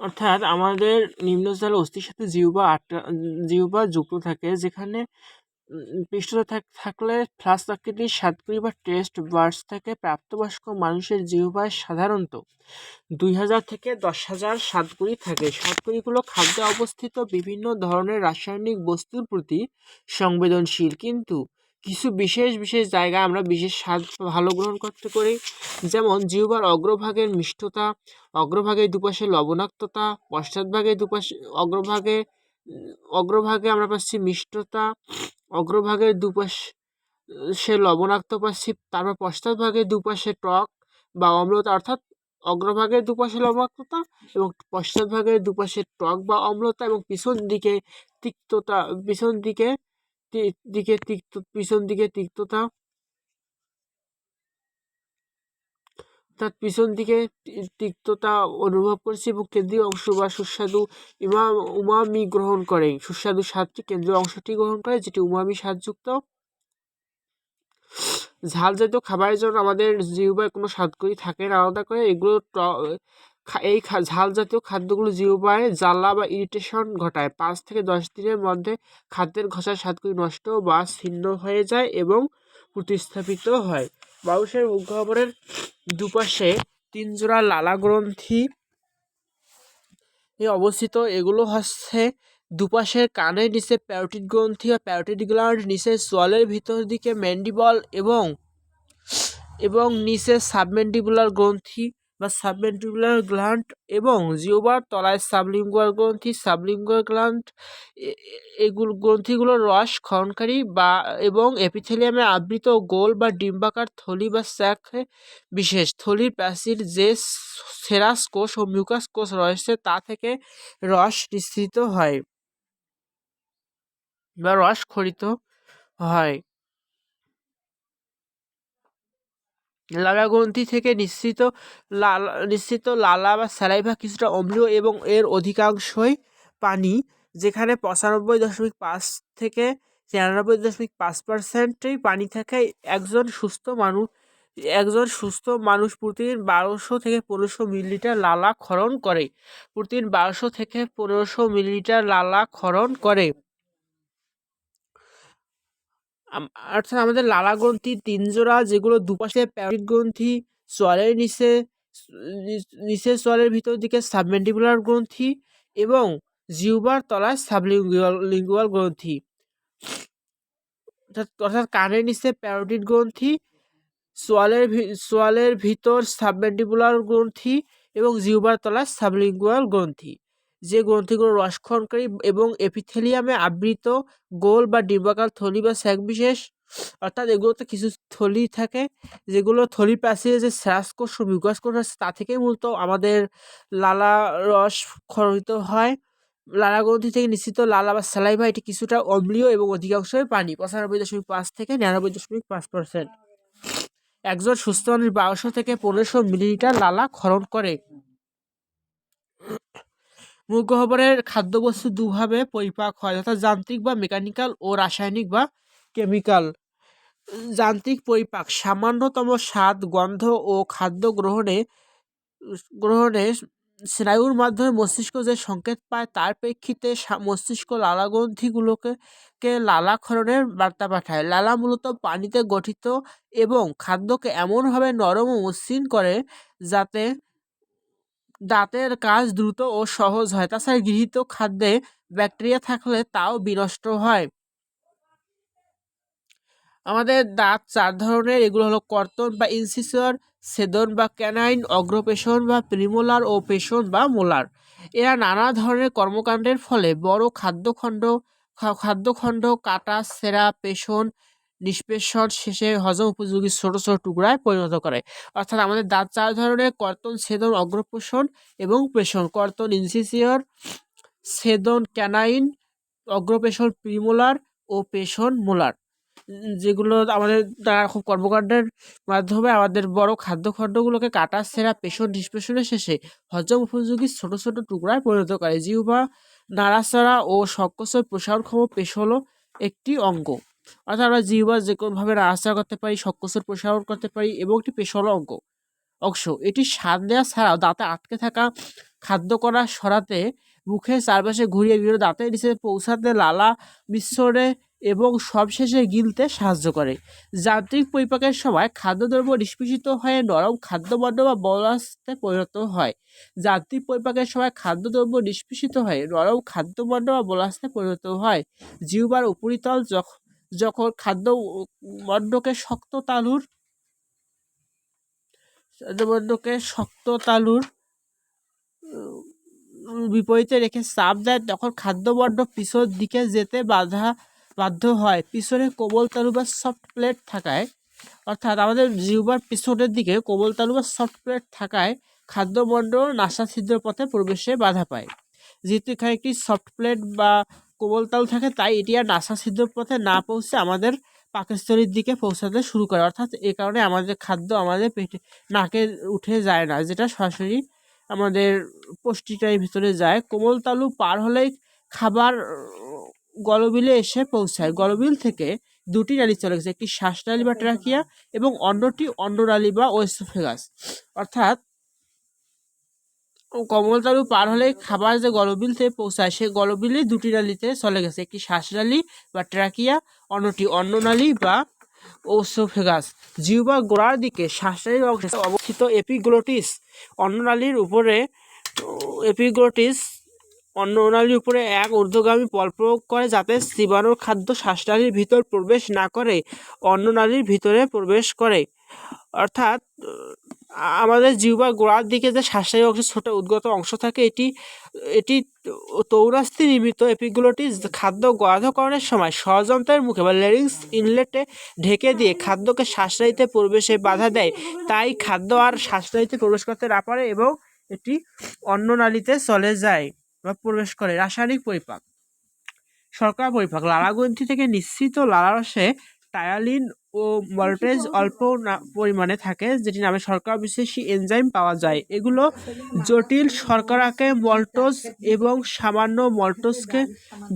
অর্থাৎ আমাদের নিম্নজলে অস্থির সাথে জিহ্বা আটকা জিহ্বা যুক্ত থাকে, যেখানে পৃষ্ঠতা থাক, থাকলে ফ্লাস্ক আকৃতির সাতকড়ি বা টেস্ট বার্স থেকে প্রাপ্তবয়স্ক মানুষের জিহ্বায় সাধারণত দুই হাজার থেকে দশ হাজার সাতকড়ি থাকে। সাতকড়িগুলো খাদ্যে অবস্থিত বিভিন্ন ধরনের রাসায়নিক বস্তুর প্রতি সংবেদনশীল। কিন্তু কিছু বিশেষ বিশেষ জায়গায় আমরা বিশেষ স্বাদ ভালো গ্রহণ করতে পারি। যেমন জিহ্বার অগ্রভাগের মিষ্টতা, অগ্রভাগের দুপাশে লবণাক্ততা, পশ্চাৎভাগের দুপাশে অগ্রভাগে অগ্রভাগে আমরা পাচ্ছি মিষ্টতা, অগ্রভাগের দুপাশ সে লবণাক্ত পাচ্ছি, তারপর পশ্চাৎভাগের দুপাশে টক বা অম্লতা, অর্থাৎ অগ্রভাগের দুপাশে লবণাক্ততা এবং পশ্চাৎভাগের দুপাশে টক বা অম্লতা এবং পিছন দিকে তিক্ততা, পিছন দিকে দিকে তিক্ত পিছন দিকে তিক্ততা। তার পিছন দিকে তিক্ততা অনুভব করছি, এবং কেন্দ্রীয় অংশ বা সুস্বাদু ইমা, উমামি গ্রহণ করে। সুস্বাদু স্বাদটি কেন্দ্রীয় অংশটি গ্রহণ করে, যেটি উমামি স্বাদযুক্ত। ঝাল জাতীয় খাবারের জন্য আমাদের জিহ্বায় কোনো স্বাদকরি থাকে না। আলাদা করে এগুলো এই ঝাল জাতীয় খাদ্যগুলো জিহ্বায় জ্বালা বা ইরিটেশন ঘটায়। পাঁচ থেকে দশ দিনের মধ্যে খাদ্যের ঘষা স্বাদগুলি নষ্ট বা ছিন্ন হয়ে যায় এবং প্রতিস্থাপিত হয়। মানুষের মুখগহ্বরের দুপাশে তিন জোড়া লালা গ্রন্থি অবস্থিত। এগুলো হচ্ছে দুপাশের কানের নিচে প্যারোটিড গ্রন্থি বা প্যারোটিড গ্ল্যান্ড, নিচে সোয়ালের ভিতর দিকে ম্যান্ডিবল এবং এবং নিচে সাবমেন্ডিবুলার গ্রন্থি বা সাবমেন্ডিবুলার গ্ল্যান্ড এবং জিওবার তলায় সাবলিঙ্গুয়ার গ্রন্থি সাবলিঙ্গুয়ার গ্ল্যান্ড এগুলো গ্রন্থিগুলোর রস ক্ষরণকারী বা, এবং এপিথেলিয়ামে আবৃত গোল বা ডিম্বাকার থলি বা স্যাক বিশেষ। থলির প্যাসির যে সেরাস কোষ ও মিউকাস কোষ রয়েছে তা থেকে রস নিঃসৃত হয় বা রস খরিত হয়। লালা গ্রন্থি থেকে নিঃসৃত লালা নিঃসৃত লালা বা স্যালাইভা কিছুটা অম্লীয় এবং এর অধিকাংশই পানি, যেখানে পঁচানব্বই দশমিক পাঁচ থেকে তিরানব্বই দশমিক পাঁচ পার্সেন্টই পানি থাকে। একজন সুস্থ মানুষ একজন সুস্থ মানুষ প্রতিদিন বারোশো থেকে পনেরোশো মিলিলিটার লালা খরণ করে। প্রতিদিন বারোশো থেকে পনেরোশো মিলিলিটার লালা খরণ করে। অর্থাৎ আমাদের লালা গ্রন্থি, তিনজোড়া, যেগুলো দুপাশে প্যারিড গ্রন্থি, সোয়ালের নিচে নিচে সোয়ালের ভিতর দিকে সাবমেন্ডিবুলার গ্রন্থি এবং জিউবার তলায় সাবলিঙ্গুয়াল, লিঙ্গুয়াল গ্রন্থি। অর্থাৎ কানের নিচে প্যারোটিড গ্রন্থি, সোয়ালের সোয়ালের ভিতর সাবমেন্ডিবুলার গ্রন্থি এবং জিউবার তলায় সাবলিঙ্গুয়াল গ্রন্থি। যে গ্রন্থিগুলো রসক্ষরণকারী এবং এপিথেলিয়ামে আবৃত গোল বা ডিম্বাকার থলি বা স্যাক বিশেষ, অর্থাৎ এগুলোতে কিছু থলি থাকে, যেগুলো থলি প্যাসিজে যে শ্বাসকোষ ও মিউকাস কোষ আছে, তা থেকেই মূলত আমাদের লালা রস ক্ষরিত হয়। লালা গ্রন্থি থেকে নিশ্চিত লালা বা স্যালাইভা, এটি কিছুটা অম্লীয় এবং অধিকাংশই পানি, পঁচানব্বই দশমিক পাঁচ থেকে নিরানব্বই দশমিক পাঁচ পার্সেন্ট। একজন সুস্থ মানুষ বারোশো থেকে পনেরোশো মিলিলিটার লালা ক্ষরণ করে। মুখগহ্বরের খাদ্যবস্তু দুভাবে পরিপাক হয়, অর্থাৎ যান্ত্রিক বা মেকানিক্যাল ও রাসায়নিক বা কেমিক্যাল। যান্ত্রিক পরিপাক, সামান্যতম স্বাদ, গন্ধ ও খাদ্য গ্রহণে গ্রহণে স্নায়ুর মাধ্যমে মস্তিষ্ক যে সংকেত পায়, তার প্রেক্ষিতে মস্তিষ্ক লালা গ্রন্থিগুলোকে কে লালাক্ষরণের বার্তা পাঠায়। লালা মূলত পানিতে গঠিত এবং খাদ্যকে এমনভাবে নরম ও মসৃণ করে, যাতে দাঁতের কাজ দ্রুত ও সহজ হয়। তাছাড়া গৃহীত খাদ্যে ব্যাকটেরিয়া থাকলে তাও বিনষ্ট হয়। আমাদের দাঁত চার ধরনের। এগুলো হলো কর্তন বা ইনসিসর সেদন বা ক্যানাইন, অগ্রপেশন বা প্রিমোলার ও পেশন বা মোলার। এরা নানা ধরনের কর্মকাণ্ডের ফলে বড় খাদ্যখণ্ড খাদ্যখণ্ড, কাটা, সেরা, পেশন নিষ্পেষণ শেষে হজম উপযোগী ছোট ছোট টুকরায় পরিণত করে। অর্থাৎ আমাদের দাঁত চার ধরনের, কর্তন, ছেদন, অগ্রপোষণ এবং পেশন কর্তন ইনসিসিয়র ছেদন, ক্যানাইন অগ্রপেশন প্রিমোলার ও পেশন মোলার। যেগুলো আমাদের দ্বারা খুব কর্মকাণ্ডের মাধ্যমে আমাদের বড় খাদ্যখণ্ডগুলোকে কাটা, সেরা পেশন নিষ্পেষণের শেষে হজম উপযোগী ছোট ছোট টুকরায় পরিণত করে। জিহ্বা, নাড়াচাড়া ও সকসের প্রসারণক্ষম পেশ হলো একটি অঙ্গ। অর্থাৎ আমরা জিহ্বা যে কোনোভাবে নাড়াচাড়া করতে পারি সকসের প্রসারণ করতে পারি এবং একটি পেশ হলো অঙ্গ, অংশ। এটি স্বাদ নেওয়া ছাড়াও দাঁতে আটকে থাকা, খাদ্য করা, সরাতে মুখের চারপাশে ঘুরিয়ে বিভিন্ন দাঁতের নিচে পৌঁছাতে, লালা মিশ্রণে এবং সবশেষে গিলতে সাহায্য করে। যান্ত্রিক পরিপাকের সময় খাদ্যদ্রব্য নিষ্পেষিত হয়ে নরম খাদ্যবর্ণ বা বলাস্তে পরিণত হয়। যান্ত্রিক পরিপাকের সময় খাদ্যদ্রব্য নিষ্পেষিত হয়ে নরম খাদ্যবর্ণ বা বলাস্তে পরিণত হয়। জিহ্বার উপরিতল যখন যখন খাদ্য মণ্ডকে শক্ত তালুর খাদ্যমণ্ডকে শক্ত তালুর বিপরীতে রেখে চাপ দেয়, তখন খাদ্যবর্ণ পিছন দিকে যেতে বাধা, বাধ্য হয়। পিছনে কোমল তালু বা সফট প্লেট থাকায়, অর্থাৎ আমাদের জিহ্বার পিছনের দিকে কোমল তালু বা সফট প্লেট থাকায় খাদ্যমণ্ডল নাসা ছিদ্র পথে প্রবেশে বাধা পায়। যেহেতু এখানে একটি সফট প্লেট বা কোমল তালু থাকে, তাই এটি আর নাসা ছিদ্র পথে না পৌঁছে আমাদের পাকস্থলীর দিকে পৌঁছাতে শুরু করে। অর্থাৎ এ কারণে আমাদের খাদ্য আমাদের পেটে, নাকে উঠে যায় না, যেটা সরাসরি আমাদের পুষ্টিটার ভিতরে যায়। কোমল তালু পার হলেই খাবার গলবিলে এসে পৌঁছায়। গলবিল থেকে দুটি নালী চলে গেছে, একটি শ্বাসনালী বা ট্রাকিয়া এবং অন্যটি অন্ডনালী বা ওয়েসোফেগাস অর্থাৎ কমলতালু পার হলে খাবার যে গলবিল থেকে পৌঁছায় সেই গলবিলে দুটি নালীতে চলে গেছে। একটি শ্বাসনালী বা ট্রাকিয়া, অন্যটি অন্ননালী বা ওসোফেগাস। জিহ্বার গোড়ার দিকে শ্বাসনালীর অংশে অবস্থিত এপিগ্লোটিস অন্ননালীর উপরে, এপিগ্লোটিস অন্ননালীর উপরে এক ঊর্ধ্বগামী বল প্রয়োগ করে যাতে জীবাণুর খাদ্য শ্বাসনালীর ভিতর প্রবেশ না করে অন্ননালীর ভিতরে প্রবেশ করে। অর্থাৎ আমাদের জিহ্বার গোড়ার দিকে যে শ্বাসনালী অংশ ছোট উদ্গত অংশ থাকে, এটি এটি তৌরাস্তি নির্মিত এপিগুলোটি খাদ্য গলাধকরণের সময় ষড়যন্ত্রের মুখে বা লেরিংস ইনলেটে ঢেকে দিয়ে খাদ্যকে শ্বাসনালীতে প্রবেশে বাধা দেয়। তাই খাদ্য আর শ্বাসনালীতে প্রবেশ করতে না পারে এবং এটি অন্ননালীতে চলে যায় বা প্রবেশ করে। রাসায়নিক পরিপাক। শর্করা পরিপাক। লালাগ্রন্থি থেকে নিঃসৃত লালারসে টায়ালিন ও মল্টেজ অল্প পরিমাণে থাকে যেটি নামে শর্করা বিশেষী এনজাইম পাওয়া যায়। এগুলো জটিল শর্করাকে মল্টোজ এবং সামান্য মল্টোজকে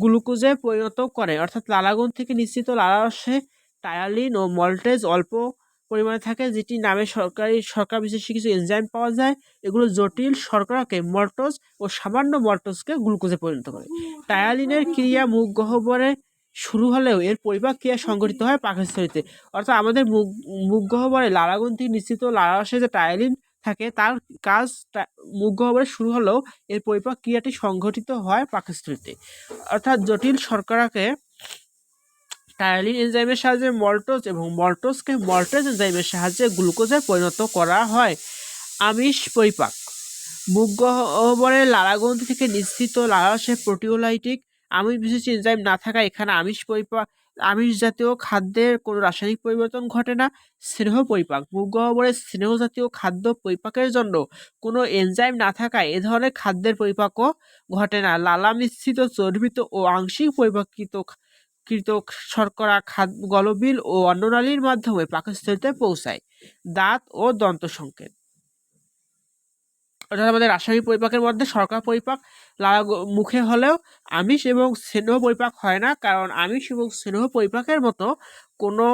গ্লুকোজে পরিণত করে। অর্থাৎ লালাগুন থেকে নিশ্চিত লালারসে টায়ালিন ও মল্টেজ অল্প পরিমাণে থাকে যেটি নামে সরকারি শর্করা বিশেষী কিছু এনজাইম পাওয়া যায়। এগুলো জটিল শর্করাকে মল্টোজ ও সামান্য মল্টোজকে গ্লুকোজে পরিণত করে। টায়ালিনের ক্রিয়া মুখ গহ্বরে শুরু হলেও এর পরিপাক ক্রিয়া সংঘটিত হয় পাকস্থলীতে। অর্থাৎ আমাদের মুখ মুখ গহ্বরে লালাগ্রন্থি নিশ্চিত লালারসে যে টায়ালিন থাকে তার কাজ মুখ গহ্বরে শুরু হলেও এর পরিপাক ক্রিয়াটি সংঘটিত হয় পাকস্থলীতে। অর্থাৎ জটিল শর্করাকে টায়ালিন এনজাইমের সাহায্যে মল্টোজ এবং মল্টোজকে মল্টেজ এনজাইমের সাহায্যে গ্লুকোজে পরিণত করা হয়। আমিষ পরিপাক। মুখ গহ্বরের লালাগ্রন্থি থেকে নিশ্চিত লালারসে প্রোটিওলাইটিক আমিষ বিশেষ এনজাইম না থাকা এখানে আমিষ পরিপাক আমিষ জাতীয় খাদ্যের কোনো রাসায়নিক পরিবর্তন ঘটে না। স্নেহ পরিপাক মুখগহ্বরে স্নেহ জাতীয় খাদ্য পরিপাকের জন্য কোনো এনজাইম না থাকায় এ ধরনের খাদ্যের পরিপাকও ঘটে না। লালা মিশ্রিত চর্বিত ও আংশিক পরিপাকিত কৃত শর্করা খাদ্য গলবিল ও অন্ননালীর মাধ্যমে পাকস্থলিতে পৌঁছায়। দাঁত ও দন্ত সংকেত অর্থাৎ আমাদের রাসায়নিক পরিপাকের মধ্যে শর্করা পরিপাক মুখে হলেও আমিষ এবং স্নেহ পরিপাক হয় না, কারণ আমিষ এবং স্নেহ পরিপাকের মতো কোনো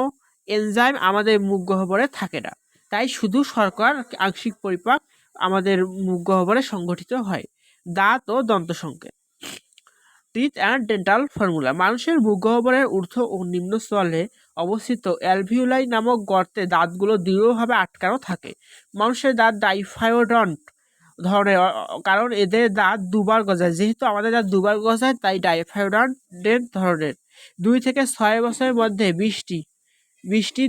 এনজাইম আমাদের মুখ গহ্বরে থাকে না। তাই শুধু শর্করার আংশিক পরিপাক আমাদের মুখ গহ্বরে সংগঠিত হয়। দাঁত ও দন্ত সংকেত। টিথ অ্যান্ড ডেন্টাল ফর্মুলা মানুষের মুখ গহ্বরের ঊর্ধ্ব ও নিম্ন স্থলে অবস্থিত অ্যালভিউলাই নামক গর্তে দাঁতগুলো দৃঢ়ভাবে আটকানো থাকে। মানুষের দাঁত ডাইফায়োডন্ট ধরনের কারণ এদের দাঁত দুবার গজায়। যেহেতু আমাদের দাঁত দুবার গজায়, তাই ডাইফায়োডান্টের ধরনের। দুই থেকে ছয় বছরের মধ্যে বৃষ্টি বৃষ্টি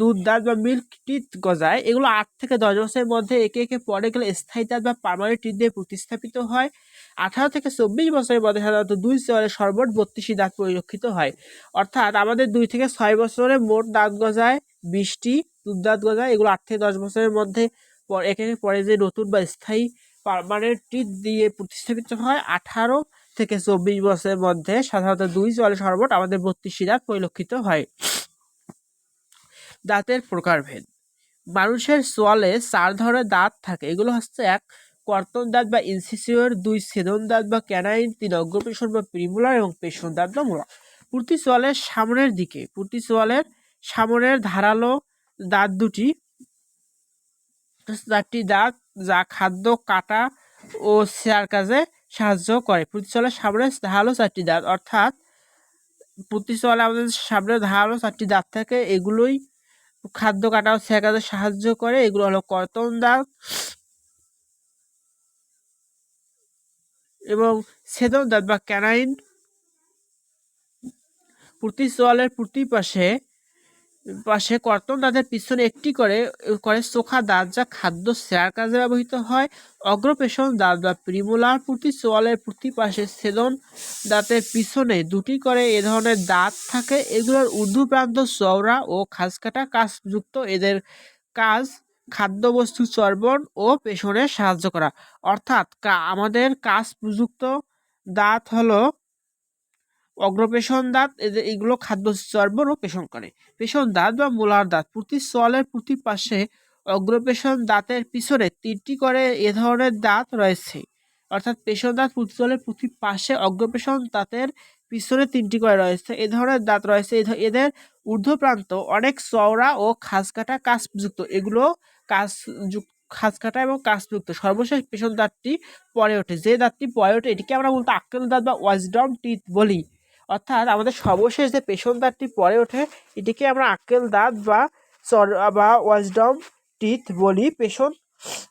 দুধ, দাঁত বা মিল্ক টিথ গজায়। এগুলো আট থেকে দশ বছরের মধ্যে একে একে পরে গেলে স্থায়ী দাঁত বা পারমানেন্ট টিথ দিয়ে প্রতিস্থাপিত হয়। আঠারো থেকে চব্বিশ বছরের মধ্যে সাধারণত দুই স্তরে সর্বট বত্রিশটি দাঁত পরিলক্ষিত হয়। অর্থাৎ আমাদের দুই থেকে ছয় বছরে মোট দাঁত গজায় বৃষ্টি দুধ দাঁত গজায়। এগুলো আট থেকে দশ বছরের মধ্যে একে একে পরে যে নতুন বা স্থায়ী পারমানেন্ট টিথ দিয়ে প্রতিস্থাপিত হয়, আঠারো থেকে চব্বিশ বছরের মধ্যে সাধারণত দুই চলে সর্বট আমাদের বত্রিশটি দাঁত পরিলক্ষিত হয়। দাঁতের প্রকারভেদ। মানুষের সোয়ালে চার ধরনের দাঁত থাকে। এগুলো হচ্ছে এক, কর্তন দাঁত বা ইনসিসিওর, দুই ছেদন দাঁত বা ক্যানাইন, তিন, অগ্রপেশন বা প্রিমুলার এবং পেশন দাঁত বা মোড়া প্রতি সোয়ালের সামনের দিকে, প্রতি সোয়ালের সামনের ধারালো দাঁত দুটি চারটি দাঁত যা খাদ্য, কাটা ও শেয়ার কাজে সাহায্য করে। প্রতিচলের সামনে ধারালো চারটি দাঁত অর্থাৎ প্রতিচলে আমাদের সামনে ধারালো চারটি দাঁত থাকে। এগুলোই খাদ্য, কাটা ও শেয়ার কাজে সাহায্য করে। এগুলো হলো কর্তন দাঁত এবং সেদন দাঁত বা ক্যানাইন। প্রতি সোয়ালের প্রতি পাশে পাশে কর্তন দাঁতের পিছনে একটি করে করে চোখা দাঁত যা খাদ্য শেয়ার কাজে ব্যবহৃত হয়। অগ্রপেশন দাঁত বা প্রিমোলার প্রতি চোয়ালের প্রতি পাশে ছেদন দাঁতের পিছনে দুটি করে এ ধরনের দাঁত থাকে। এগুলোর ঊর্ধ্ব প্রান্ত চওড়া ও খাসকাটা কাজযুক্ত এদের কাজ খাদ্যবস্তু চর্বণ ও পেশনে সাহায্য করা। অর্থাৎ আমাদের কাজ প্রযুক্ত দাঁত হলো অগ্রপেশন দাঁত এগুলো খাদ্য চর্বণ ও পেশন করে। পেশন দাঁত বা মোলার দাঁত, প্রতি সলের প্রতি পাশে অগ্রপেশন দাঁতের পিছনে তিনটি করে এ ধরনের দাঁত রয়েছে। অর্থাৎ পেশন দাঁত প্রতি সলের প্রতি পাশে অগ্রপেশন দাঁতের পিছনে তিনটি করে রয়েছে। এ ধরনের দাঁত রয়েছে এদের ঊর্ধ্বপ্রান্ত অনেক চওড়া ও খাস খাসকাটা কাজযুক্ত এগুলো কাজ খাস কাটা এবং কাজযুক্ত সর্বশেষ পেছন দাঁতটি পরে ওঠে। যে দাঁতটি পরে ওঠে, এটিকে আমরা বলতে আক্কেল দাঁত বা ওয়াজডম টিথ বলি। অর্থাৎ আমাদের সর্বশেষ যে পেশন দাঁতটি পরে ওঠে, এটিকে আমরা আক্কেল দাঁত বা চর, বা ওয়াজডম টিথ বলি। পেশন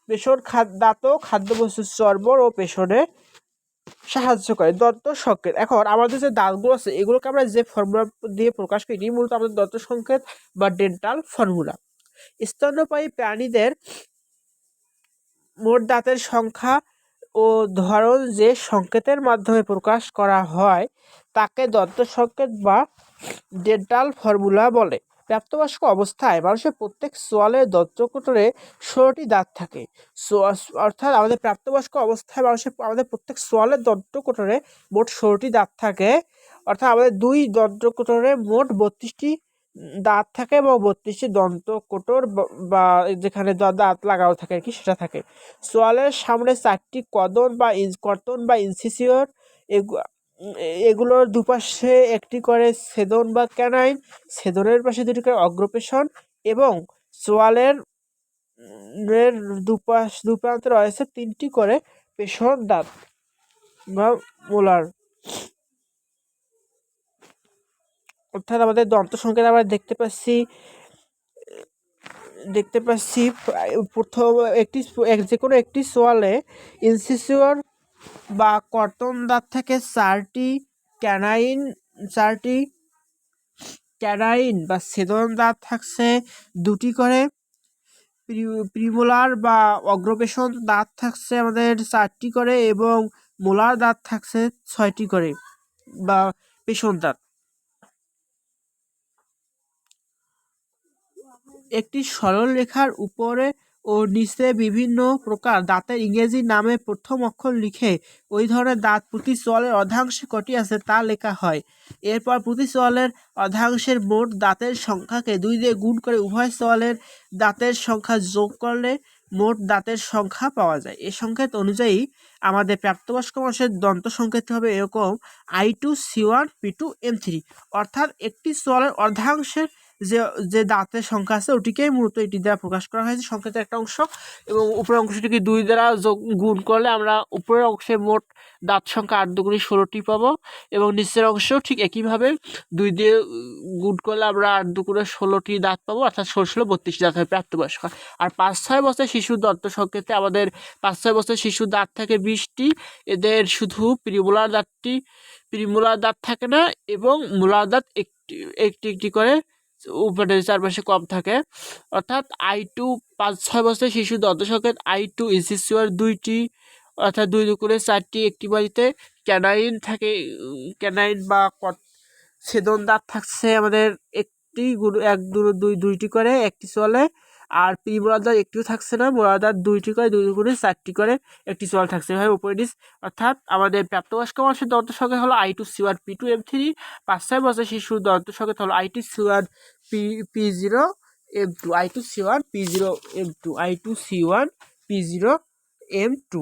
পেছন দাঁতও খাদ্যবস্তু চর্বর ও পেছনে সাহায্য করে। দন্ত সংকেত। এখন আমাদের যে দাঁতগুলো আছে, এগুলোকে আমরা যে ফর্মুলা দিয়ে প্রকাশ করি মূলত আমাদের দন্ত সংকেত বা ডেন্টাল ফর্মুলা। স্তন্যপায়ী প্রাণীদের মোট দাঁতের সংখ্যা ও ধরন যে সংকেতের মাধ্যমে প্রকাশ করা হয় তাকে দন্ত সংকেত বা ডেন্টাল ফর্মুলা বলে। প্রাপ্তবয়স্ক অবস্থায় মানুষের প্রত্যেক সোয়ালের দন্তকোটরে ষোলোটি দাঁত থাকে। অর্থাৎ আমাদের প্রাপ্তবয়স্ক অবস্থায় মানুষের, আমাদের প্রত্যেক সোয়ালের দন্তকোটরে মোট ষোলোটি দাঁত থাকে। অর্থাৎ আমাদের দুই দন্তকোটরে মোট বত্রিশটি দাঁত থাকে এবং বত্রিশটি দন্ত কোটর বা যেখানে দাঁত লাগানো থাকে আর কি, সেটা থাকে। সোয়ালের সামনে চারটি কদন বা কর্তন বা ইনসিসিওর এগুলোর দুপাশে একটি করে সেদন বা ক্যানাইন, সেদনের পাশে দুটি করে অগ্রপেশন এবং সোয়ালের এর দুপাশ দুপ্রান্তে রয়েছে তিনটি করে পেশন দাঁত বা মোলার। অর্থাৎ আমাদের দন্ত সংকেত আমরা দেখতে পাচ্ছি দেখতে পাচ্ছি প্রথম একটি যে কোনো একটি সোয়ালে ইনসিসিওর বা কর্তন দাঁত থেকে চারটি ক্যানাইন চারটি ক্যানাইন বা ছেদন দাঁত থাকছে দুটি করে। প্রিমোলার বা অগ্রপেশন দাঁত থাকছে আমাদের চারটি করে এবং মোলার দাঁত থাকছে ছয়টি করে বা পেশন দাঁত। একটি সরল রেখার উপরে ও নিচে বিভিন্ন প্রকার দাঁতের ইংরেজি নামে প্রথম অক্ষর লিখে ওই ধরনের দাঁত প্রতি সোয়ালের অর্ধাংশে কটি আছে তা লেখা হয়। এরপর প্রতি সোয়ালের অর্ধাংশের মোট দাঁতের সংখ্যাকে দুই দিয়ে গুণ করে উভয় সোয়ালের দাঁতের সংখ্যা যোগ করলে মোট দাঁতের সংখ্যা পাওয়া যায়। এই সংকেত অনুযায়ী আমাদের প্রাপ্তবয়স্ক মানুষের দন্ত সংকেত হবে এরকম I two C one P two M three অর্থাৎ একটি সোয়ালের অর্ধাংশের যে যে দাঁতের সংখ্যা আছে ওটিকেই মূলত এটি দ্বারা প্রকাশ করা হয়েছে। সংকেতের একটা অংশ এবং উপরের অংশটিকে দুই দ্বারা যোগ, গুণ করলে আমরা উপরের অংশে মোট দাঁত সংখ্যা আট দুগুণি ষোলোটি পাবো এবং নিচের অংশ ঠিক একইভাবে দুই দিয়ে গুণ করলে আমরা আট দুগুণে ষোলোটি দাঁত পাবো, অর্থাৎ ষোলো ষোলো বত্রিশটি দাঁত হবে প্রাপ্তবয়স্ক। আর পাঁচ ছয় বছর শিশুর দন্ত সংকেতে আমাদের পাঁচ ছয় বছর শিশুর দাঁত থাকে বিশটি। এদের শুধু প্রিমোলার দাঁতটি, প্রিমোলার দাঁত থাকে না এবং মূলার দাঁত একটি একটি একটি করে উপরে চারপাশে কম থাকে। অর্থাৎ আই টু পাঁচ ছয় বছরের শিশু দন্তসংকেত আই টু ইসিসিওর দুইটি, অর্থাৎ দুই দুকুরে চারটি একটি বাড়িতে ক্যানাইন থাকে, ক্যানাইন বা ছেদন দাঁত থাকছে আমাদের একটি গুরু এক দুটো দুই দুইটি করে, একটি চলে। আর পি বরাদার একটিও থাকছে না বরাদার দুইটি করে, দুই করে চারটি করে একটি চল থাকছে। এভাবে উপরে ডিস অর্থাৎ আমাদের প্রাপ্তবয়স্ক মানুষের দন্ত সংখ্যা হলো I two C one P two M three পাঁচ ছয় বছর শিশুর দন্ত সংখ্যা হলো I two C one P P zero M two I two C one P zero M two I two C one P zero M two